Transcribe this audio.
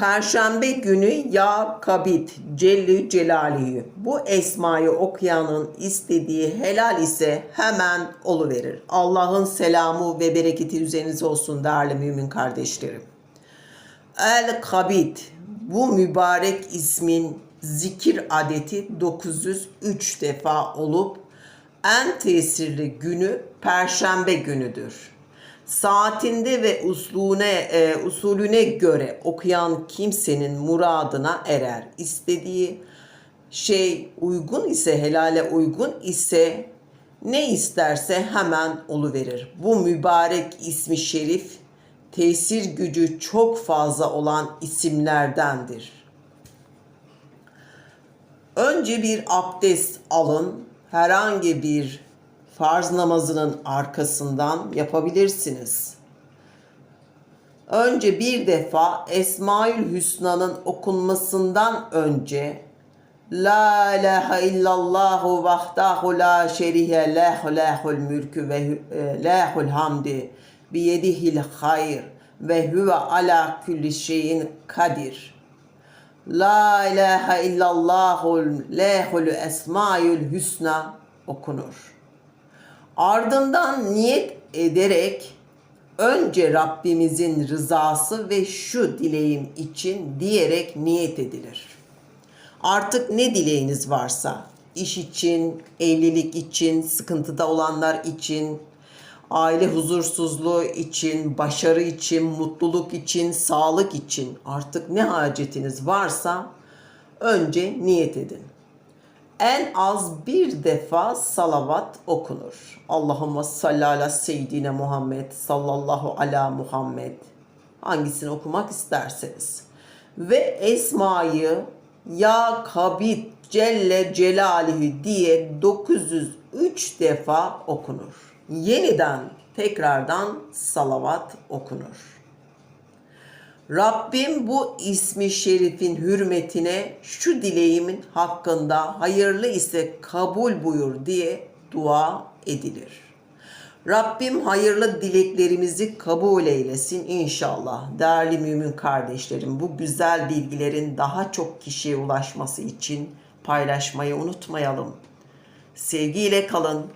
Perşembe günü ya kabit Celle Celalihi. Bu esmayı okuyanın istediği helal ise hemen oluverir. Allah'ın selamı ve bereketi üzerinize olsun değerli mümin kardeşlerim. El Kabit bu mübarek ismin zikir adeti 903 defa olup en tesirli günü Perşembe günüdür. Saatinde ve usulüne, e, usulüne göre okuyan kimsenin muradına erer. İstediği şey uygun ise, helale uygun ise ne isterse hemen oluverir. Bu mübarek ismi şerif tesir gücü çok fazla olan isimlerdendir. Önce bir abdest alın. Herhangi bir farz namazının arkasından yapabilirsiniz. Önce bir defa Esmaül Hüsna'nın okunmasından önce La ilahe illallahu vahdahu la şerihe lehu lehul mülkü ve e, lehul hamdi biyedihil hayr ve huve ala kulli şeyin kadir. La ilahe illallahul lehul esmaül hüsna okunur. Ardından niyet ederek önce Rabbimizin rızası ve şu dileğim için diyerek niyet edilir. Artık ne dileğiniz varsa, iş için, evlilik için, sıkıntıda olanlar için, aile huzursuzluğu için, başarı için, mutluluk için, sağlık için artık ne hacetiniz varsa önce niyet edin. En az bir defa salavat okunur. Allahümme salli ala seyyidine Muhammed sallallahu ala Muhammed. Hangisini okumak isterseniz. Ve esmayı ya kabit celle celalihi diye 903 defa okunur. Yeniden tekrardan salavat okunur. Rabbim bu ismi şerifin hürmetine şu dileğimin hakkında hayırlı ise kabul buyur diye dua edilir. Rabbim hayırlı dileklerimizi kabul eylesin inşallah. Değerli mümin kardeşlerim bu güzel bilgilerin daha çok kişiye ulaşması için paylaşmayı unutmayalım. Sevgiyle kalın,